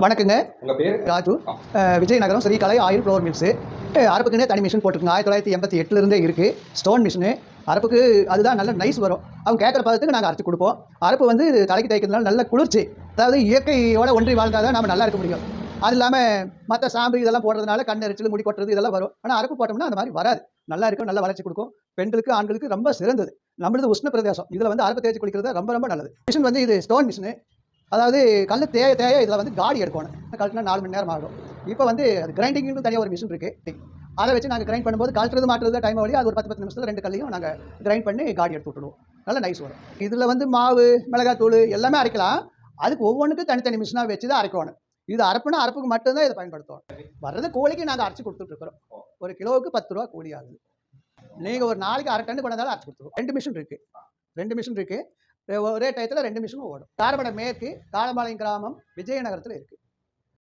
வணக்கங்க. உங்க பேரு? Raju. Vizianagaram Srikalai oil flour mills அரப்புக்குன்னே தனி மிஷின் போட்டுருங்க ஆயிரத்தி தொள்ளாயிரத்தி எண்பத்தி எட்டுலேருந்தே இருக்குது ஸ்டோன் மிஷினு அரப்புக்கு அதுதான் நல்ல நைஸ் வரும். அவங்க கேட்குற பதத்துக்கு நாங்கள் அரைச்சி கொடுப்போம். அரப்பு வந்து தலைக்கு தைக்கிறதுனால நல்ல குளிர்ச்சி. அதாவது இயற்கையோட ஒன்றி வாழ்ந்தால் தான் நம்ம நல்லா இருக்க முடியும். அது இல்லாமல் மற்ற சாம்பு இதெல்லாம் போடுறதுனால கண் எரிச்சல் முடி கொட்டுறது இதெல்லாம் வரும். ஆனால் அரப்பு போட்டோம்னா அந்த மாதிரி வராது. நல்லா இருக்கும் நல்ல வளர்ச்சி கொடுக்கும். பெண்களுக்கு ஆண்களுக்கு ரொம்ப சிறந்தது. நம்மளது உஷ்ண பிரதேசம் இதில் வந்து அரப்பு தேய்ச்சி குளிக்கிறது ரொம்ப ரொம்ப நல்லது. மிஷின் வந்து இது ஸ்டோன் மிஷினு அதாவது கல் தேய தேய இதில் வந்து காடி எடுக்கணும். கழட்டினா நாலு மணி நேரம் ஆகும். இப்போ வந்து அது கிரைண்டிங்னு தனியாக ஒரு மிஷின் இருக்குது அதை வச்சு நாங்கள் கிரைண்ட் பண்ணும்போது கழட்டுறது மாட்டுறது டைம் வழி அது ஒரு பத்து பத்து நிமிஷத்தில் ரெண்டு கல்லையும் நாங்கள் கிரைண்ட் பண்ணி காடி எடுத்து விட்டுடுவோம். நல்லா நைஸ் வரும். இதில் வந்து மாவு மிளகாத்தூள் எல்லாமே அரைக்கலாம். அதுக்கு ஒவ்வொன்றுக்கும் தனித்தனி மிஷினாக வச்சு தான் அரைக்கணும். இது அரைப்புனா அரைப்புக்கு மட்டும்தான் இதை பயன்படுத்துவோம் வர்றது கோழிக்கு நாங்கள் அரைச்சி கொடுத்துட்ருக்குறோம் ஒரு கிலோவுக்கு பத்து ரூபா கூலி ஆகுது. நீங்கள் ஒரு நாளைக்கு அரை டன் கொண்டாந்தாலும் அரைச்சி கொடுத்துருவோம். ரெண்டு மிஷின் இருக்குது ரெண்டு மிஷின் இருக்குது ஒரே டயத்தில் ரெண்டு மிஷினும் ஓடும். தாரபட மேற்கு தாளபாளையம் கிராமம் விஜயநகரத்தில் இருக்குது